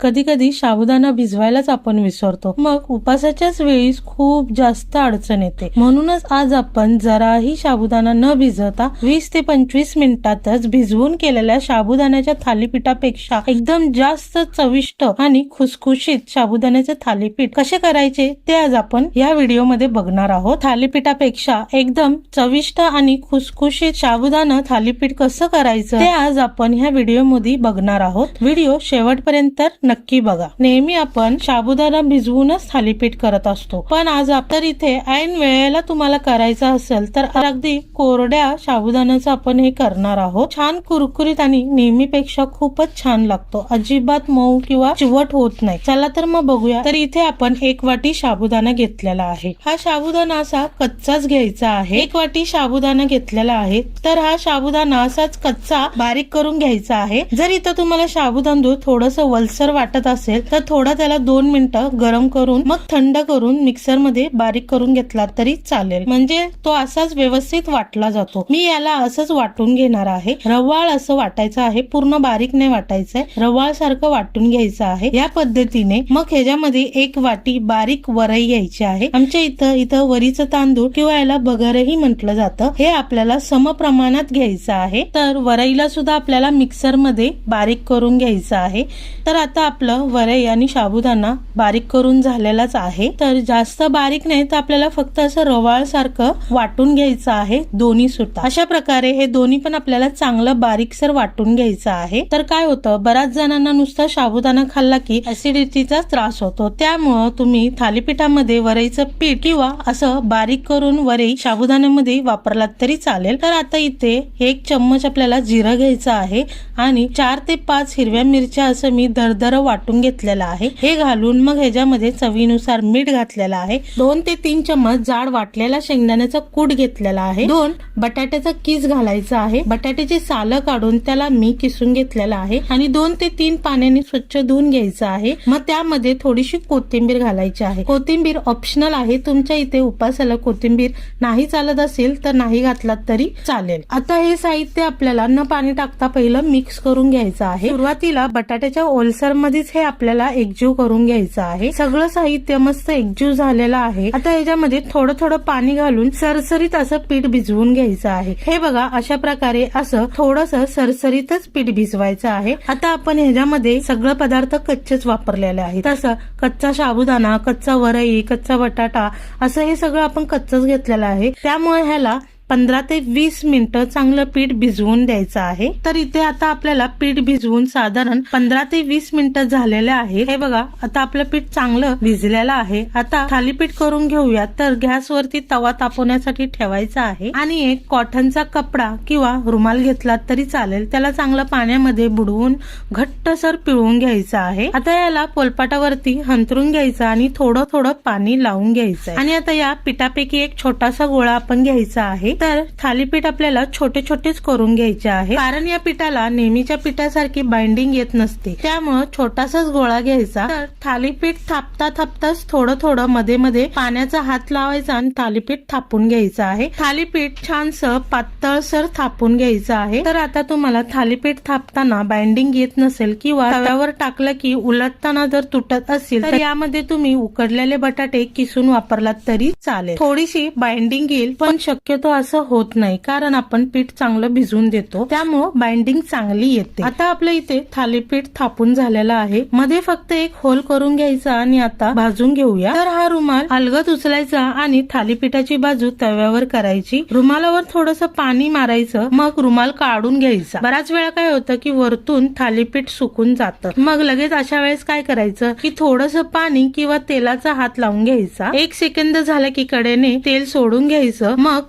कधी कधी साबुदाणा भिजवायलाच आपण विसरतो. मग उपासाच्याच वेळी खूप जास्त अडचण येते. म्हणूनच आज आपण जराही साबुदाणा न भिजवता वीस ते पंचवीस मिनिटातच भिजवून केलेल्या साबुदाण्याच्या थालीपीठापेक्षा एकदम जास्त चविष्ट आणि खुसखुशीत साबुदाण्याचे थालीपीठ कसे करायचे ते आज आपण या व्हिडिओमध्ये बघणार आहोत. थालीपीठापेक्षा एकदम चविष्ट आणि खुसखुशीत साबुदाणा थालीपीठ कसं करायचं ते आज आपण ह्या व्हिडिओमध्ये बघणार आहोत. व्हिडिओ शेवटपर्यंत नक्की बघा. नेहमी आपण साबुदाणा भिजवूनच थालीपीठ करत असतो. पण आज आपण इथे ऐन वेळेला तुम्हाला करायचं असेल तर अगदी कोरड्या साबुदाण्याचं आपण हे करणार आहोत. छान कुरकुरीत आणि नेहमीपेक्षा खूपच छान लागतो. अजिबात मऊ किंवा चिवट होत नाही. चला तर मग बघूया. तर इथे आपण एक वाटी साबुदाणा घेतलेला आहे. हा साबुदाणा असा कच्चाच घ्यायचा आहे. एक वाटी साबुदाणा घेतलेला आहे. तर हा साबुदाणा असाच कच्चा बारीक करून घ्यायचा आहे. जर इथं तुम्हाला साबुदाणा थोडस वलसर वाटत असेल तर थोडा त्याला दोन मिनिटं गरम करून मग थंड करून मिक्सरमध्ये बारीक करून घेतला तरी चालेल. म्हणजे तो असाच व्यवस्थित वाटला जातो. मी याला असंच वाटून घेणार आहे. रवाळ असं वाटायचं आहे. पूर्ण बारीक नाही वाटायचंय. रवाळ सारखं वाटून घ्यायचं आहे. या पद्धतीने मग ह्याच्यामध्ये एक वाटी बारीक वरई घ्यायची आहे. आमच्या इथं इथं वरीचं तांदूळ किंवा याला बगरही म्हटलं जातं. हे आपल्याला समप्रमाणात घ्यायचं आहे. तर वरईला सुद्धा आपल्याला मिक्सरमध्ये बारीक करून घ्यायचं आहे. तर आता आपलं वरई आणि साबुदाणा बारीक करून झालेलाच आहे. तर जास्त बारीक नाही तर आपल्याला फक्त असं रवाळ सारखं वाटून घ्यायचं आहे दोन्ही सुद्धा. अशा प्रकारे हे दोन्ही पण आपल्याला चांगलं बारीकसर वाटून घ्यायचं आहे. तर काय होतं? बऱ्याच जणांना नुसता साबुदाणा खाल्ला की ऍसिडिटीचा त्रास होतो. त्यामुळं तुम्ही थालीपीठामध्ये वरईचं पीठ किंवा असं बारीक करून वरई साबुदाण्यामध्ये वापरलात तरी चालेल. तर आता इथे एक चम्मच आपल्याला जिरं घ्यायचं आहे आणि चार ते पाच हिरव्या मिरच्या असं मी दरदर वाटून घेतलेलं आहे. हे घालून मग ह्याच्यामध्ये चवीनुसार मीठ घातलेलं आहे. दोन ते तीन चम्मच जाड वाटलेला शेंगदाण्याचा कूट घेतलेला आहे. दोन बटाट्याचा किस घालायचा आहे. बटाट्याची सालं काढून त्याला मी किसून घेतलेला आहे. आणि दोन ते तीन पाण्याने स्वच्छ धुवून घ्यायचं आहे. मग त्यामध्ये थोडीशी कोथिंबीर घालायची आहे. कोथिंबीर ऑप्शनल आहे. तुमच्या इथे उपासाला कोथिंबीर नाही चालत असेल तर नाही घातलात तरी चालेल. आता हे साहित्य आपल्याला न पाणी टाकता पहिलं मिक्स करून घ्यायचं आहे. सुरुवातीला बटाट्याच्या ओलसर मध्येच हे आपल्याला एकजीव करून घ्यायचं आहे. सगळं साहित्य मस्त एकजीव झालेलं आहे. आता याच्यामध्ये थोडं थोडं पाणी घालून सरसरीत असं पीठ भिजवून घ्यायचं आहे. हे बघा अशा प्रकारे असं थोडस सरसरीतच पीठ भिजवायचं आहे. आता आपण ह्याच्यामध्ये सगळं पदार्थ कच्चेच वापरलेले आहेत. तसं कच्चा साबुदाणा कच्चा वरई कच्चा बटाटा असं हे सगळं आपण कच्चच घेतलेलं आहे. त्यामुळे ह्याला पंधरा ते वीस मिनिटं चांगलं पीठ भिजवून द्यायचं आहे. तर इथे आता आपल्याला पीठ भिजवून साधारण पंधरा ते वीस मिनिटं झालेले आहे. हे बघा आता आपलं पीठ चांगलं भिजलेलं आहे. आता थालीपीठ करून घेऊया तर गॅसवरती तवा तापवण्यासाठी ठेवायचा आहे. आणि एक कॉटनचा कपडा किंवा रुमाल घेतला तरी चालेल. त्याला चांगलं पाण्यामध्ये बुडवून घट्टसर पिळून घ्यायचं आहे. आता याला पोलपाटावरती हंतरून घ्यायचं आणि थोडं थोडं पाणी लावून घ्यायचं आणि आता या पिठापैकी एक छोटासा गोळा आपण घ्यायचा आहे. तर थालीपीठ आपल्याला छोटे छोटेच करून घ्यायचे आहे. कारण या पिठाला नेहमीच्या पिठासारखी बाइंडिंग येत नसते. त्यामुळे छोटासाच गोळा घ्यायचा. तर थालीपीठ थापता थापताच थोडं थोडं मध्ये मध्ये पाण्याचा हात लावायचा आणि थालीपीठ थापून घ्यायचं आहे. थालीपीठ छानस पातळसर थापून घ्यायचं आहे. तर आता तुम्हाला थालीपीठ थापताना बाइंडिंग येत नसेल किंवा तव्यावर टाकलं की उलटताना जर तुटत असेल तर यामध्ये तुम्ही उकडलेले बटाटे किसून वापरलात तरी चालेल. थोडीशी बाइंडिंग येईल पण शक्यतो असं होत नाही कारण आपण पीठ चांगलं भिजवून देतो. त्यामुळं बाइंडिंग चांगली येते. आता आपल्या इथे थालीपीठ थापून झालेला आहे. मध्ये फक्त एक होल करून घ्यायचा आणि आता भाजून घेऊया. तर हा रुमाल अलगत उचलायचा आणि थालीपीठाची बाजू तव्यावर करायची. रुमालावर थोडस पाणी मारायचं मग रुमाल काढून घ्यायचा. बराच वेळा काय होतं की वरतून थालीपीठ सुकून जातं. मग लगेच अशा वेळेस काय करायचं की थोडस पाणी किंवा तेलाचा हात लावून घ्यायचा. एक सेकंद झाला की कडेने तेल सोडून घ्यायचं. मग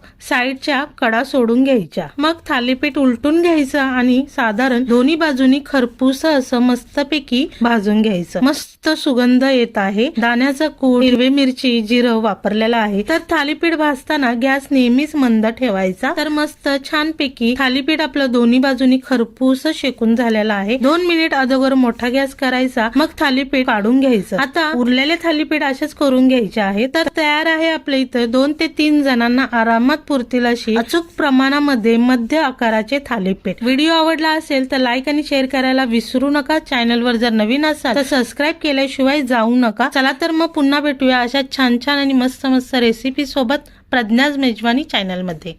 साईडच्या कडा सोडून घ्यायच्या. मग थालीपीठ उलटून घ्यायचं आणि साधारण दोन्ही बाजूनी खरपूस असं मस्तपैकी भाजून घ्यायचं. मस्त सुगंध येत आहे. दाण्याचा कूड हिरवी मिरची जिरं वापरलेला आहे. तर थालीपीठ भाजताना गॅस नेहमीच मंद ठेवायचा. तर मस्त छान पैकी थालीपीठ आपलं दोन्ही बाजूनी खरपूस शेकून झालेला आहे. दोन मिनिट अगोदर मोठा गॅस करायचा. मग थालीपीठ काढून घ्यायचं. आता उरलेले थालीपीठ असेच करून घ्यायचे आहे. तर तयार आहे आपल्या इथं दोन ते तीन जणांना आरामात पुरतील येतील अशी अचूक प्रमाणामध्ये मध्य आकाराचे थालीपीठ. व्हिडिओ आवडला असेल तर लाईक आणि शेअर करायला विसरू नका. चॅनलवर जर नवीन असाल तर सबस्क्राईब केल्याशिवाय जाऊ नका. चला तर मग पुन्हा भेटूया अशा छान छान आणि मस्त मस्त रेसिपी सोबत प्रज्ञाज मेजवानी चॅनलमध्ये.